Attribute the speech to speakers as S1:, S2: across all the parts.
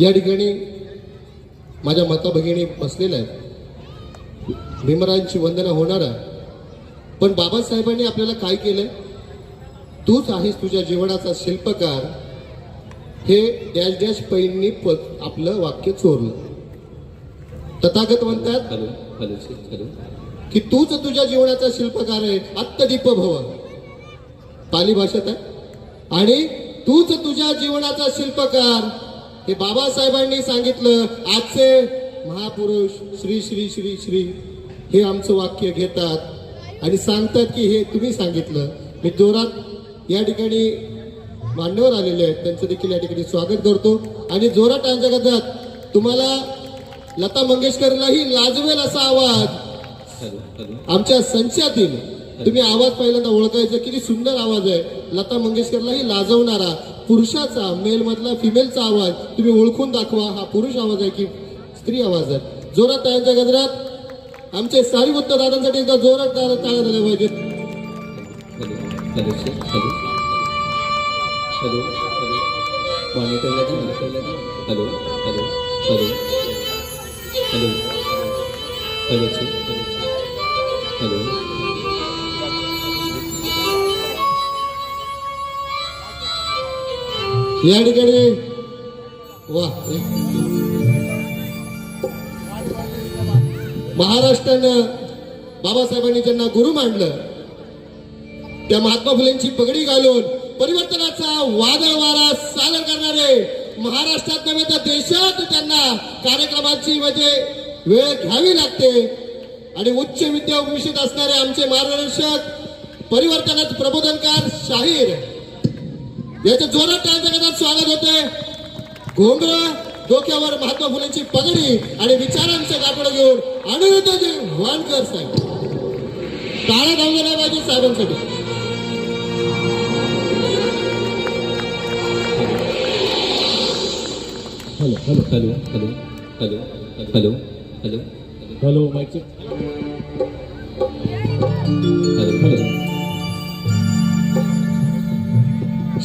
S1: या ठिकाणी माझ्या माता भगिनी बसलेल्या आहेत. भीमरायांची वंदना होणार आहे. पण बाबासाहेबांनी आपल्याला काय केलंय? तूच आहेस तुझ्या जीवनाचा शिल्पकार. हे डॅश डॅश पैंनी प- आपलं वाक्य चोरलं. तथागत म्हणतात
S2: हॅलो हॅलो सर हॅलो.
S1: की तूच तुझ्या जीवनाचा शिल्पकार आहे आत्तदीप भव पाली भाषेत आहे. आणि तूच तुझ्या जीवनाचा शिल्पकार. हे बाबासाहेबांनी सांगितलं आजचे महापुरुष श्री श्री श्री श्री हे आमचं वाक्य घेतात. आणि सांगतात की हे तुम्ही सांगितलं. मी जोरात या ठिकाणी मान्यवर आलेले आहेत. त्यांचं देखील या ठिकाणी स्वागत करतो. आणि जोरात त्यांच्या गजात तुम्हाला लता मंगेशकरलाही लाजवेल असा आवाज. आमच्या संचातील तुम्ही आवाज पहिल्यांदा ओळखायचा किती सुंदर आवाज आहे. लता मंगेशकरलाही लाजवणारा पुरुषाचा मेलमधला फिमेलचा आवाज तुम्ही ओळखून दाखवा हा पुरुष आवाज आहे की स्त्री आवाज आहे जोरात त्यांच्या गजरात आमचे सारीवृत्त दादांसाठी एकदा जोरात टाळ्या टाळ्या झाल्या पाहिजेत
S2: hello hello hello hello hello hello
S1: या ठिकाणी. वा. महाराष्ट्रानं बाबासाहेबांनी ज्यांना गुरु मांडलं त्या महात्मा फुलेंची पगडी घालून परिवर्तनाचा वादळ वारा सादर करणारे महाराष्ट्रात नव्हे तर देशात त्यांना कार्यक्रमाची म्हणजे वेळ घ्यावी लागते. आणि उच्च विद्या उपविष्ट असणारे आमचे मार्गदर्शक परिवर्तनात प्रबोधनकार शाहीर. याच्या जोरात गटात स्वागत होते घोंगरं डोक्यावर महात्मा फुलेंची पगडी आणि विचारांचे कापड घेऊन अनिरुद्धजी वानकर साहेब. टाळ्या धावलेल्या पाहिजे साहेबांसाठी.
S2: Hello hello hello hello hello hello hello
S3: hello. Mike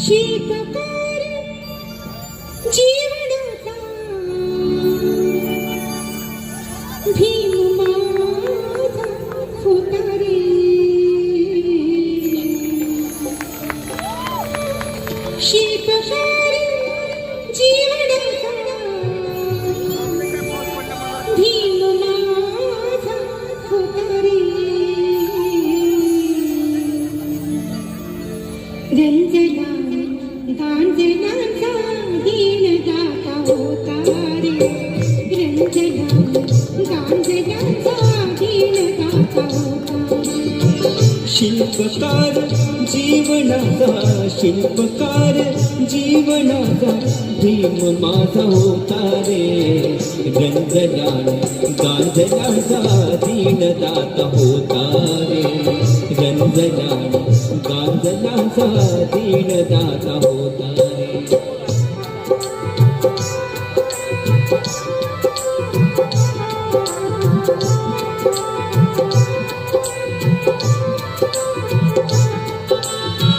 S2: She
S4: शिल्पकार जीवनादा शिल्पकार जीवनादा भीम माझा होता रे.
S5: रंजनान गांजनाचा दीनदाता होता रे. रंजनान गांजनाचा दीनदाता होता रे.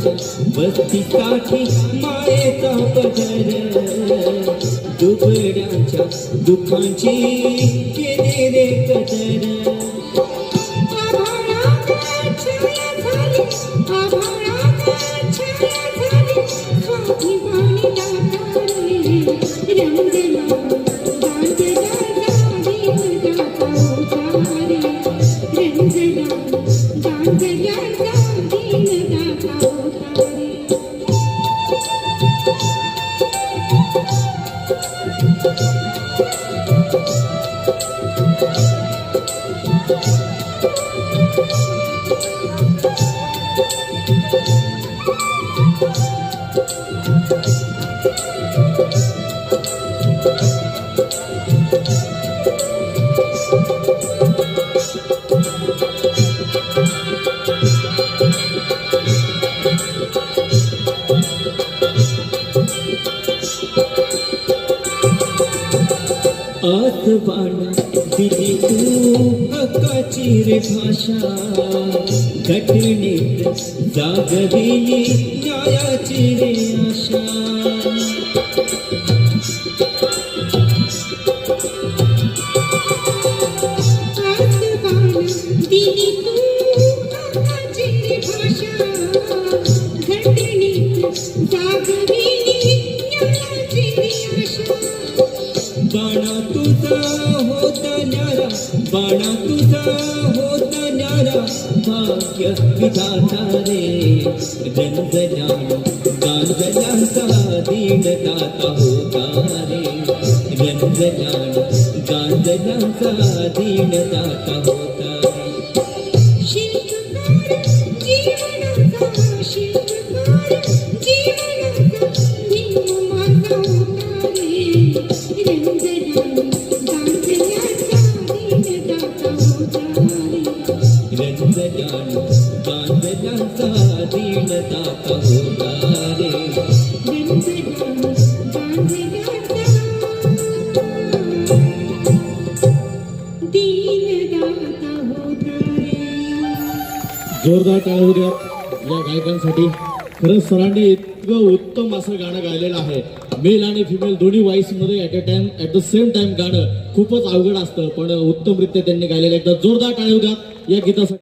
S4: बस्ती काठी मायेचा पदर
S5: दुबड्याच्या दुःखांची केली रे कदर
S4: Thank you. Earth, the পাখিটি কচির ভাষা ঘটনিত জাগ দিলি নয়া চিরে আশা होता
S5: न्यारा बाणा तुझा होत न्यारा भाग्य विधाता रे. रंजनान गांजनाचा दीन दाता होता रे. रंजनान गांजनाचा दीन दाता होता
S3: जोरदार टाळ्या होऊ द्या या गायकांसाठी. खरंच सरांनी इतकं उत्तम असं गाणं गायलेलं आहे. मेल आणि फिमेल दोन्ही व्हॉइसमध्ये a time at the same time गाणं खूपच अवघड असतं पण उत्तमरित्या त्यांनी गायलेलं एकदा जोरदार टाळ्या होऊ द्या या गीतासाठी.